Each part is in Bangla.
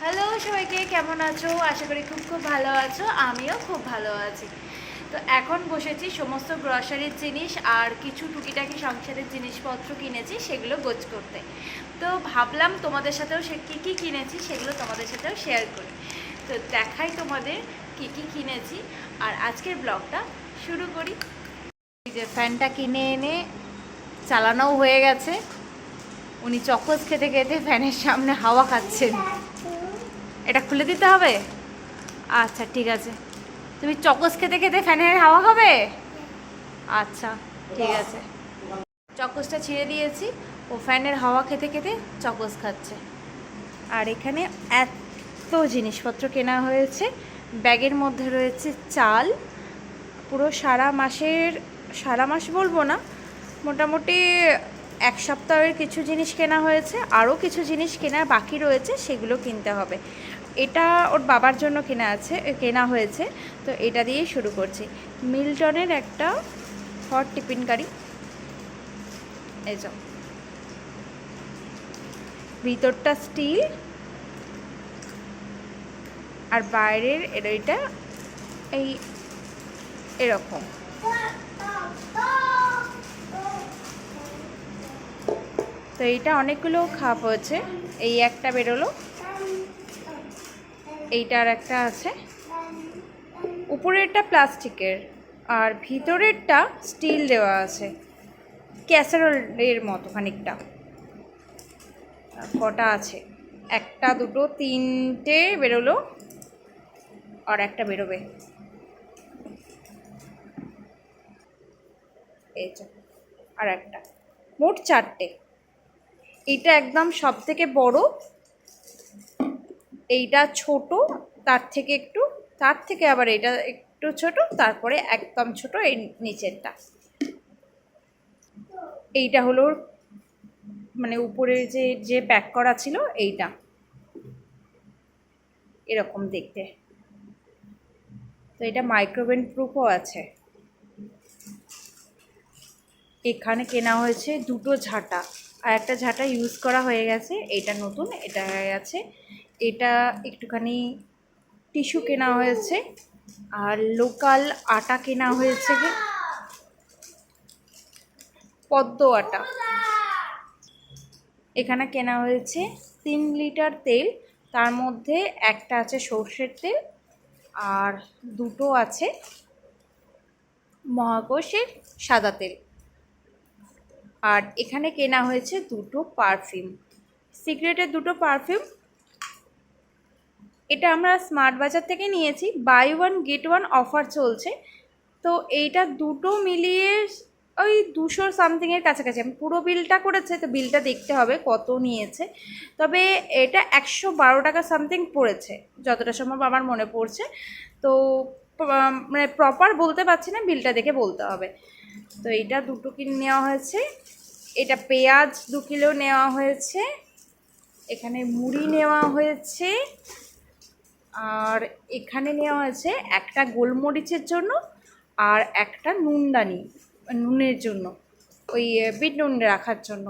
হ্যালো সবাইকে কেমন আছো? আশা করি খুব খুব ভালো আছো, আমিও খুব ভালো আছি। তো এখন বসেছি সমস্ত গ্রসারির জিনিস আর কিছু টুকিটাকি সংসারের জিনিসপত্র কিনেছি, সেগুলো গোছ করতে। তো ভাবলাম তোমাদের সাথেও সে কী কী কিনেছি, সেগুলো তোমাদের সাথেও শেয়ার করি। তো দেখাই তোমাদের কী কী কিনেছি। আর আজকের ব্লগটা শুরু করি। যে ফ্যানটা কিনে এনে চালানোও হয়ে গেছে। উনি চকোস খেতে খেতে ফ্যানের সামনে হাওয়া খাচ্ছেন। এটা খুলে দিতে হবে? আচ্ছা ঠিক আছে। তুমি চকোস খেতে খেতে ফ্যানের হাওয়া খাবে? আচ্ছা ঠিক আছে। চকোসটা ছিঁড়ে দিয়েছি। ও ফ্যানের হাওয়া খেতে খেতে চকোস খাচ্ছে। আর এখানে এত জিনিসপত্র কেনা হয়েছে। ব্যাগের মধ্যে রয়েছে চাল। পুরো সারা মাসের, সারা মাস বলব না মোটামুটি এক সপ্তাহের কিছু জিনিস কেনা হয়েছে, আরও কিছু জিনিস কেনার বাকি রয়েছে, সেগুলো কিনতে হবে। এটা ওর বাবার জন্য কেনা আছে, কেনা হয়েছে, তো এটা দিয়েই শুরু করছি। মিল্টনের একটা হট টিফিন গাড়ি এই ভিতরটা স্টিল। আর বাইরের এটা এই এরকম। তো এইটা অনেকগুলো খাপ হয়েছে। এই একটা বেরোলো। এইটার একটা আছে। উপরেরটা প্লাস্টিকের আর ভিতরেরটা স্টিল দেওয়া আছে। ক্যাসারোলের মতো খানিকটা। কটা আছে? একটা, দুটো, তিনটে বেরোলো আর একটা বেরোবে। এই আর একটা। মোট চারটে। এইটা একদম সব থেকে বড়। এইটা ছোট, তার থেকে একটু, তার থেকে আবার এটা একটু ছোট, তারপরে একদম ছোট এই নিচেরটা। এইটা হলো মানে উপরে যে যে প্যাক করা ছিল এইটা। এরকম দেখতে। তো এটা মাইক্রোওয়েভ প্রুফও আছে। এখানে কেনা হয়েছে দুটো ঝাঁটা। আর একটা ঝাঁটা ইউজ করা হয়ে গেছে, এটা নতুন, এটা গেছে এটা একটুখানি টিস্যু কেনা হয়েছে, আর লোকাল আটা কেনা হয়েছে পদ্ম আটা। এখানে কেনা হয়েছে তিন লিটার তেল, তার মধ্যে একটা আছে সর্ষের তেল, আর দুটো আছে মহাকোষের সাদা তেল। আর এখানে কেনা হয়েছে দুটো পারফিউম। সিক্রেটের দুটো পারফিউম। এটা আমরা স্মার্ট বাজার থেকে নিয়েছি। Buy one, get one offer চলছে। তো এইটা দুটো মিলিয়ে ওই দুশো সামথিংয়ের কাছাকাছি। আমি পুরো বিলটা করেছে, তো বিলটা দেখতে হবে কত নিয়েছে। তবে এটা একশো বারো টাকা সামথিং পড়েছে, যতটা সম্ভব আমার মনে পড়ছে। তো মানে প্রপার বলতে পারছি না, বিলটা দেখে বলতে হবে। তো এটা দুটো কিনে নেওয়া হয়েছে। এটা পেঁয়াজ দু কিলো নেওয়া হয়েছে। এখানে মুড়ি নেওয়া হয়েছে। আর এখানে নেওয়া হয়েছে একটা গোলমরিচের জন্য আর একটা নুনদানি, নুনের জন্য, ওই বিট নুন রাখার জন্য।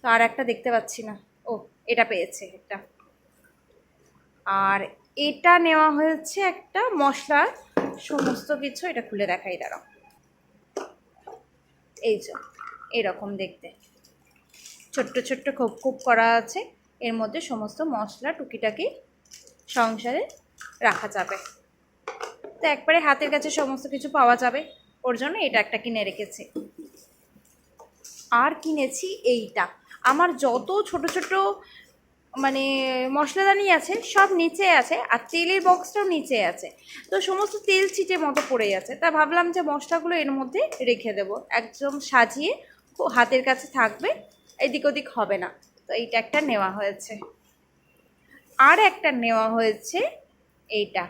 তো আর একটা দেখতে পাচ্ছি না। ও, এটা পেয়েছে এটা আর এটা নেওয়া হয়েছে একটা মশলার। সমস্ত কিছু এটা খুলে দেখাই, দাঁড়াও। এই যে, এরকম দেখতে। ছোট্ট ছোট্ট খোপ খোপ করা আছে। এর মধ্যে সমস্ত মশলা টুকিটাকি সংসারে রাখা যাবে। তো একবারে হাতের কাছে সমস্ত কিছু পাওয়া যাবে। ওর জন্য এটা একটা কিনে রেখেছি। আর কিনেছি এইটা। আমার যত ছোট ছোট মানে মশলাদানি আছে, সব নিচে আছে, আর তেলের বক্সটাও নিচে আছে। তো সমস্ত তেল ছিটে মতো পড়ে আছে তা ভাবলাম যে মশলাগুলো এর মধ্যে রেখে দেবো। একদম সাজিয়ে হাতের কাছে থাকবে, এদিক ওদিক হবে না। তো এইটা একটা নেওয়া হয়েছে। আর একটা নেওয়া হয়েছে এইটা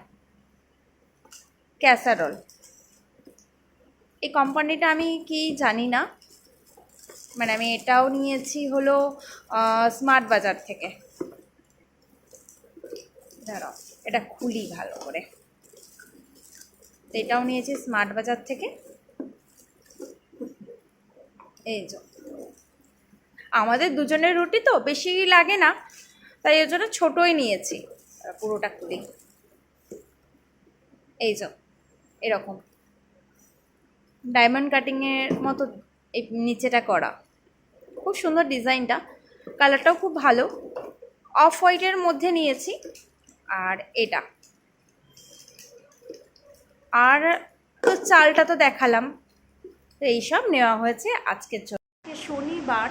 ক্যাসারল এই কোম্পানিটা আমি কি জানি না। মানে আমি এটাও নিয়েছি হলো স্মার্ট বাজার থেকে। দাঁড়াও এটা খুলি ভালো করে। এটাও নিয়েছি স্মার্ট বাজার থেকে। এই যে। আমাদের দুজনের রুটি তো বেশি লাগে না, তাই ওই জন্য ছোটোই নিয়েছি। পুরোটা খুলি। এই যে, এরকম। ডায়মন্ড কাটিংয়ের মতো এই নিচেটা করা। খুব সুন্দর ডিজাইনটা কালারটাও খুব ভালো। অফ হোয়াইটের মধ্যে নিয়েছি। আর এটা। আর তো চালটা তো দেখালাম। তো এইসব নেওয়া হয়েছে আজকের জন্য। শনিবার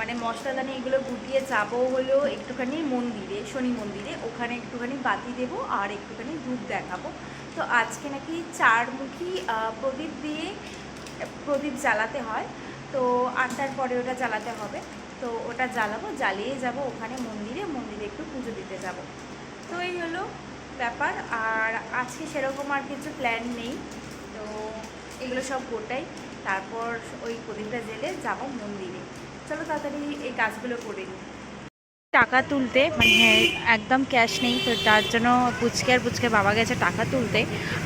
মানে মশলাদানি এগুলো গুটিয়ে যাব হলো একটুখানি মন্দিরে, শনি মন্দিরে। ওখানে একটুখানি বাতি দেবো আর একটুখানি ধূপ দেখাবো। তো আজকে নাকি চারমুখী প্রদীপ দিয়ে প্রদীপ জ্বালাতে হয়। তো আটটার পরে ওটা জ্বালাতে হবে। তো ওটা জ্বালাবো, জ্বালিয়ে যাব ওখানে মন্দিরে। মন্দিরে একটু পুজো দিতে যাব। এই হলো ব্যাপার, আর আজকে সেরকম আর কিছু প্ল্যান নেই। তো এগুলো সব গোটাই, তারপর ওই প্রদীপটা জেলে যাব মন্দিরে। চলো তাড়াতাড়ি এই কাজগুলো করে নিই। টাকা তুলতে মানে একদম ক্যাশ নেই, তো তার জন্য পুচকে আর পুচকে বাবা গেছে টাকা তুলতে,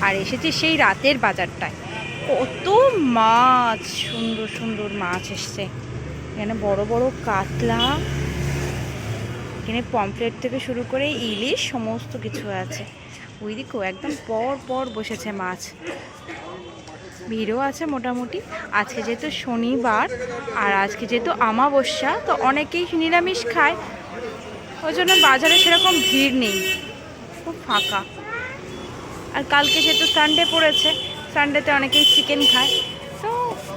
আর এসেছি সেই রাতের বাজারটায়। কত মাছ, সুন্দর সুন্দর মাছ এসছে। এখানে বড় বড় কাতলা এখানে পমফ্লেট থেকে শুরু করে ইলিশ, সমস্ত কিছু আছে। ওই দিকেও একদম পর পর বসেছে মাছ। ভিড়ও আছে মোটামুটি। আজকে যেহেতু শনিবার আর আজকে যেহেতু আমাবস্যা, তো অনেকেই নিরামিষ খায়। ওই জন্য বাজারে সেরকম ভিড় নেই। খুব ফাঁকা। আর কালকে যেহেতু সানডে পড়েছে সানডেতে অনেকেই চিকেন খায়। তো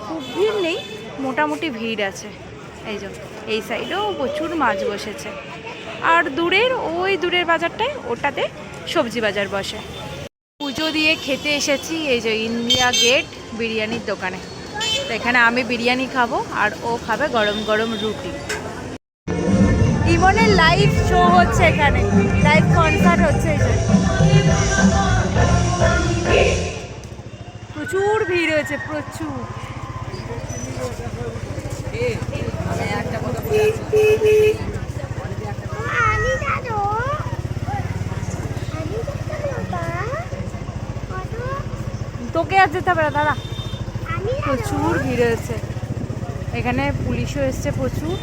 খুব ভিড় নেই, মোটামুটি ভিড় আছে। এই জন্য এই সাইডেও প্রচুর মাছ বসেছে। আর দূরের ওই দূরের বাজারটায় ওটাতে সবজি বাজার বসে। পুজো দিয়ে খেতে এসেছি এই যে ইন্ডিয়া গেট বিরিয়ানির দোকানে। তো এখানে আমি বিরিয়ানি খাব আর ও খাবে গরম গরম রুটি। ইমনের লাইভ শো হচ্ছে এখানে। লাইভ কনসার্ট হচ্ছে প্রচুর ভিড় হয়েছে, প্রচুর। আমি জানো আমি জানো বাবা কত তোকে আর যেতে হবে দাদা প্রচুর ভিড় হয়েছে। এখানে পুলিশও এসছে প্রচুর।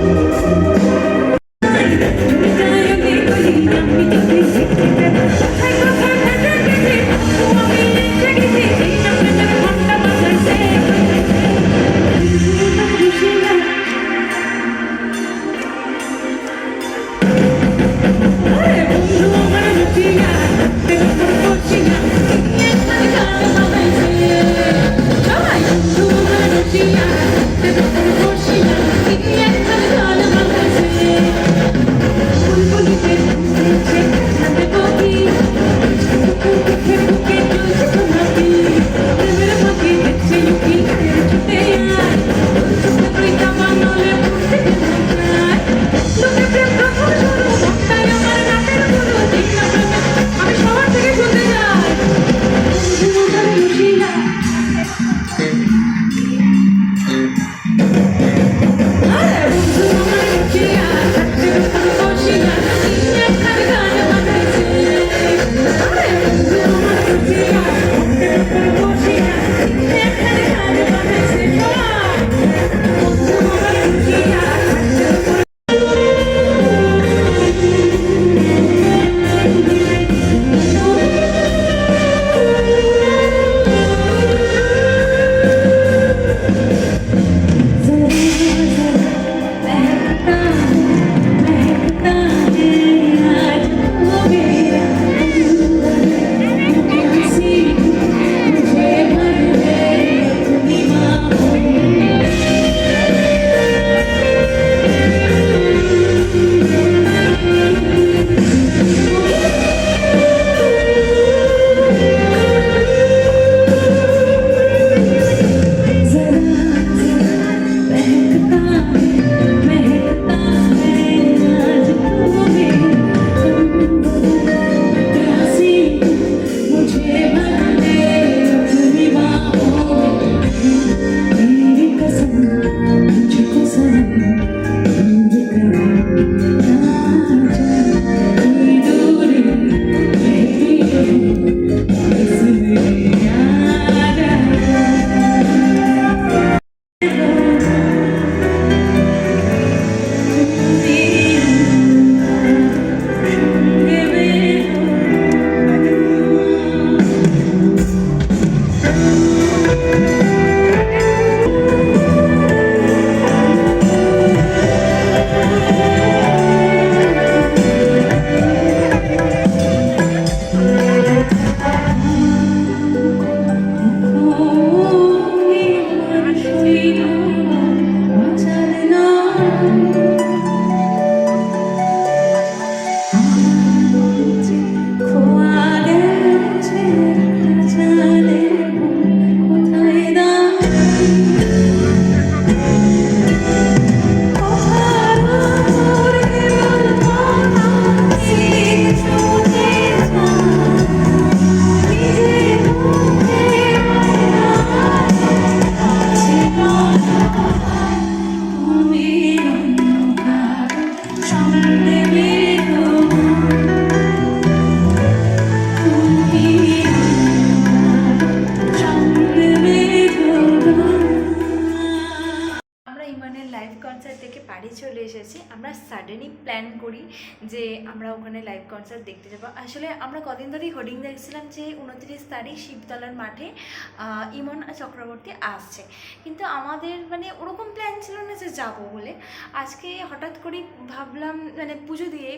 Música সাডেনই প্ল্যান করি যে আমরা ওখানে লাইভ কনসার্ট দেখতে যাব। আসলে আমরা কদিন ধরেই হোর্ডিং দেখছিলাম যে উনত্রিশ তারিখ শিবতলার মাঠে ইমন চক্রবর্তী আসছে। কিন্তু আমাদের মানে ওরকম প্ল্যান ছিল না যে যাব বলে। আজকে হঠাৎ করেই ভাবলাম মানে পুজো দিয়ে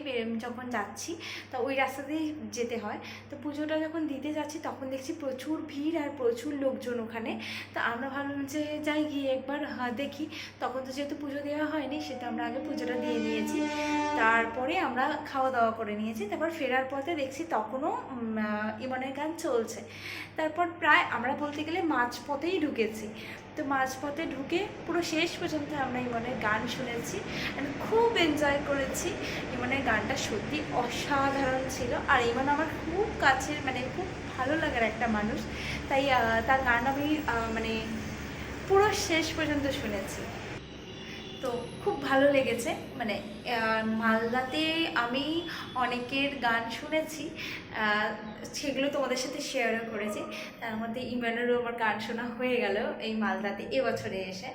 যখন যাচ্ছি তো ওই রাস্তা দিয়ে যেতে হয়। তো পুজোটা যখন দিতে যাচ্ছি তখন দেখছি প্রচুর ভিড় আর প্রচুর লোকজন ওখানে। তো আমরা ভাবলাম যে যাই গিয়ে একবার হ্যাঁ, দেখি। তখন তো যেহেতু পুজো দেওয়া হয়নি সেটা আমরা আগে পুজোটা দিয়ে নিয়েছি। তারপরে আমরা খাওয়া দাওয়া করে নিয়েছি, তারপর ফেরার পথে দেখছি তখনও ইমনের গান চলছে। তারপর প্রায় আমরা বলতে গেলে মাঝপথেই ঢুকেছি। তো মাঝপথে ঢুকে পুরো শেষ পর্যন্ত আমরা ইমনের গান শুনেছি and খুব এনজয় করেছি। ইমনের গানটা সত্যি অসাধারণ ছিল। আর ইমন আমার খুব কাছের মানে খুব ভালো লাগার একটা মানুষ। তাই তার গান আমি মানে পুরো শেষ পর্যন্ত শুনেছি। তো খুব ভালো লেগেছে। মানে মালদাতে আমি অনেকের গান শুনেছি সেগুলো তোমাদের সাথে শেয়ারও করেছি। তার মধ্যে ইমানেরও আমার গান শোনা হয়ে গেল এই মালদাতে এবছরে এসে।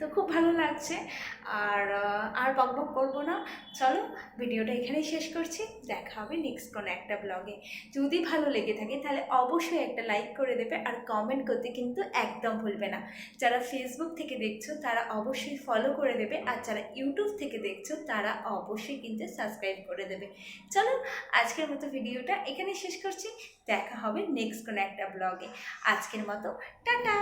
তো খুব ভালো লাগছে। আর আর বক বক করব না। চলো, ভিডিওটা এখানেই শেষ করছি। দেখা হবে নেক্সট কোনো একটা ব্লগে যদি ভালো লেগে থাকে, তাহলে অবশ্যই একটা লাইক করে দেবে আর কমেন্ট করতে কিন্তু একদম ভুলবে না। যারা ফেসবুক থেকে দেখছ, তারা অবশ্যই ফলো করে দেবে। আর যারা ইউটিউব থেকে দেখছ, তারা অবশ্যই কিন্তু সাবস্ক্রাইব করে দেবে। চলো, আজকের মতো ভিডিওটা এখানে শেষ করছি। দেখা হবে নেক্সট কোনো একটা ব্লগে আজকের মতো, টাটা!